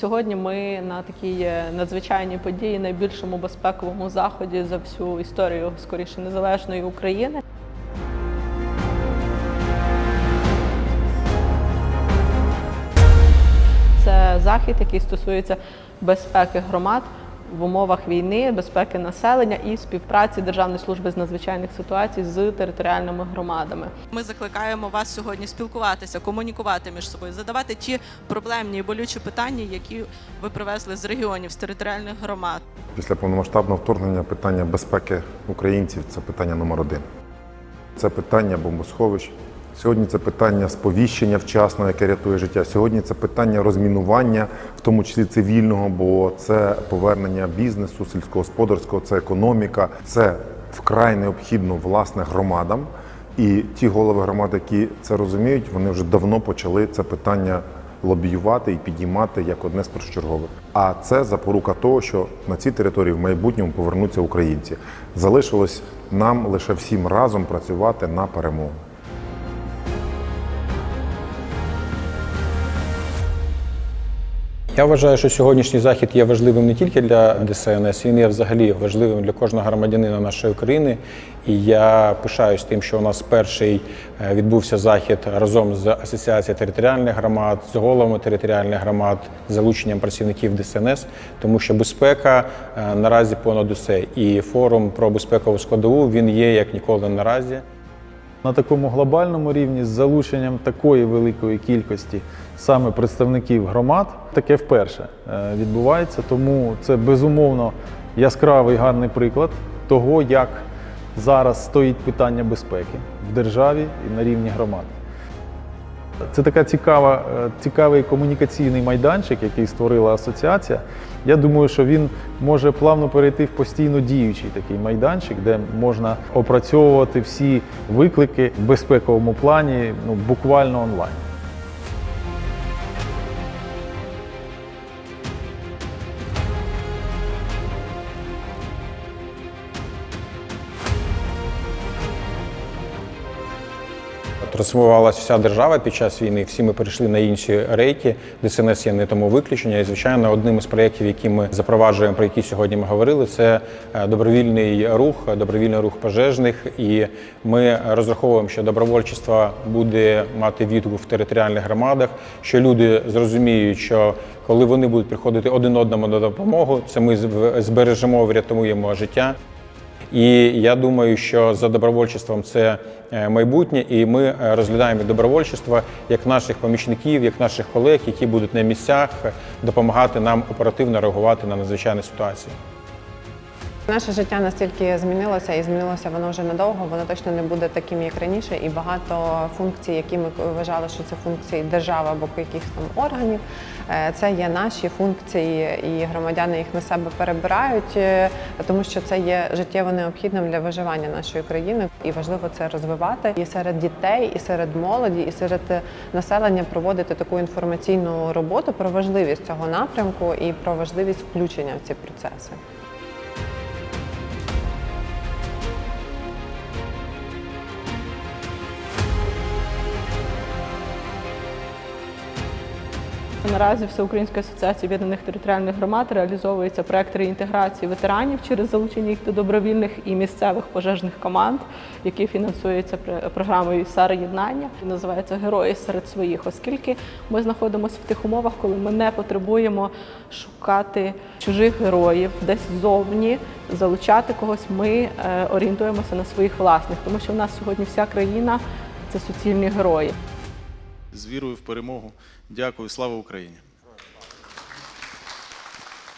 Сьогодні ми на такій е, надзвичайній події, найбільшому безпековому заході за всю історію скоріше незалежної України. Це захід, який стосується безпеки громад в умовах війни, безпеки населення і співпраці Державної служби з надзвичайних ситуацій з територіальними громадами. Ми закликаємо вас сьогодні спілкуватися, комунікувати між собою, задавати ті проблемні і болючі питання, які ви привезли з регіонів, з територіальних громад. Після повномасштабного вторгнення питання безпеки українців це питання номер один. Це питання бомбосховищ. Сьогодні це питання сповіщення вчасно, яке рятує життя. Сьогодні це питання розмінування, в тому числі цивільного, бо це повернення бізнесу, сільськогосподарського, це економіка. Це вкрай необхідно власне громадам. І ті голови громад, які це розуміють, вони вже давно почали це питання лобіювати і підіймати як одне з першочергових. А це запорука того, що на цій території в майбутньому повернуться українці. Залишилось нам лише всім разом працювати на перемогу. Я вважаю, що сьогоднішній захід є важливим не тільки для ДСНС, він є взагалі важливим для кожного громадянина нашої країни. І я пишаюсь тим, що у нас перший е, відбувся захід разом з Асоціацією територіальних громад, з головами територіальних громад, з залученням працівників ДСНС, тому що безпека е, наразі понад усе. І форум про безпекову складову він є як ніколи наразі. На такому глобальному рівні з залученням такої великої кількості саме представників громад таке вперше е, відбувається. Тому це безумовно яскравий гарний приклад того, як зараз стоїть питання безпеки в державі і на рівні громад. Це така цікава, е, цікавий комунікаційний майданчик, який створила асоціація. Я думаю, що він може плавно перейти в постійно діючий такий майданчик, де можна опрацьовувати всі виклики в безпековому плані, ну буквально онлайн. Трансформувалася вся держава під час війни. Всі ми перейшли на інші рейки. ДСНС є не тому виключення. І звичайно, одним із проєктів, які ми запроваджуємо, про які сьогодні ми говорили, це е, добровільний рух, добровільний рух пожежних. І ми розраховуємо, що добровольчество буде мати відгук в територіальних громадах, що люди зрозуміють, що коли вони будуть приходити один одному на допомогу, це ми збережемо, врятуємо життя. І я думаю, що за добровольчеством це е, майбутнє, і ми е, розглядаємо добровольчество як наших помічників, як наших колег, які будуть на місцях е, допомагати нам оперативно реагувати на надзвичайні ситуації. Наше життя настільки змінилося і змінилося воно вже надовго. Воно точно не буде таким, як раніше, і багато функцій, які ми вважали, що це функції держави або якихось там органів. е, Це є наші функції, і громадяни їх на себе перебирають, е, тому що це є життєво необхідним для виживання нашої країни. І важливо це розвивати і серед дітей, і серед молоді, і серед е, населення проводити таку інформаційну роботу про важливість цього напрямку і про важливість включення в ці процеси. Наразі Всеукраїнської асоціації об'єднаних територіальних громад реалізовується проект реінтеграції ветеранів через залучення їх до добровільних і місцевих пожежних команд, які фінансуються пр- програмою «САР єднання. Називається Герої серед своїх, оскільки ми знаходимося в тих умовах, коли ми не потребуємо шукати чужих героїв десь ззовні, залучати когось. Ми е, орієнтуємося на своїх власних, тому що в нас сьогодні вся країна це суцільні герої. З вірою в перемогу. Дякую, слава Україні!